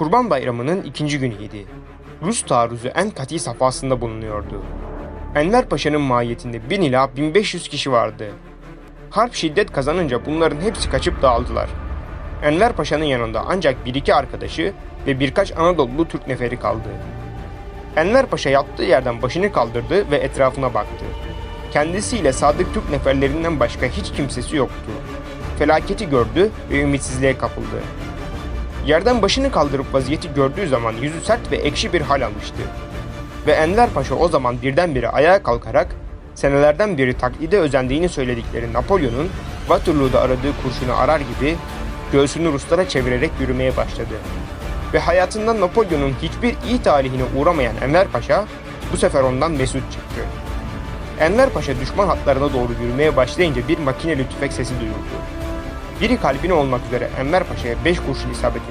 Kurban Bayramı'nın ikinci günüydü. Rus taarruzu en katı safhasında bulunuyordu. Enver Paşa'nın mahiyetinde 1000 ila 1500 kişi vardı. Harp şiddet kazanınca bunların hepsi kaçıp dağıldılar. Enver Paşa'nın yanında ancak bir iki arkadaşı ve birkaç Anadolu Türk neferi kaldı. Enver Paşa yattığı yerden başını kaldırdı ve etrafına baktı. Kendisiyle sadık Türk neferlerinden başka hiç kimsesi yoktu. Felaketi gördü ve ümitsizliğe kapıldı. Yerden başını kaldırıp vaziyeti gördüğü zaman yüzü sert ve ekşi bir hal almıştı. Ve Enver Paşa o zaman birdenbire ayağa kalkarak senelerden beri taklide özendiğini söyledikleri Napolyon'un Waterloo'da aradığı kurşunu arar gibi göğsünü Ruslara çevirerek yürümeye başladı. Ve hayatından Napolyon'un hiçbir iyi talihine uğramayan Enver Paşa bu sefer ondan mesut çıktı. Enver Paşa düşman hatlarına doğru yürümeye başlayınca bir makineli tüfek sesi duyuldu. Biri kalbine olmak üzere Enver Paşa'ya beş kurşun isabet etti.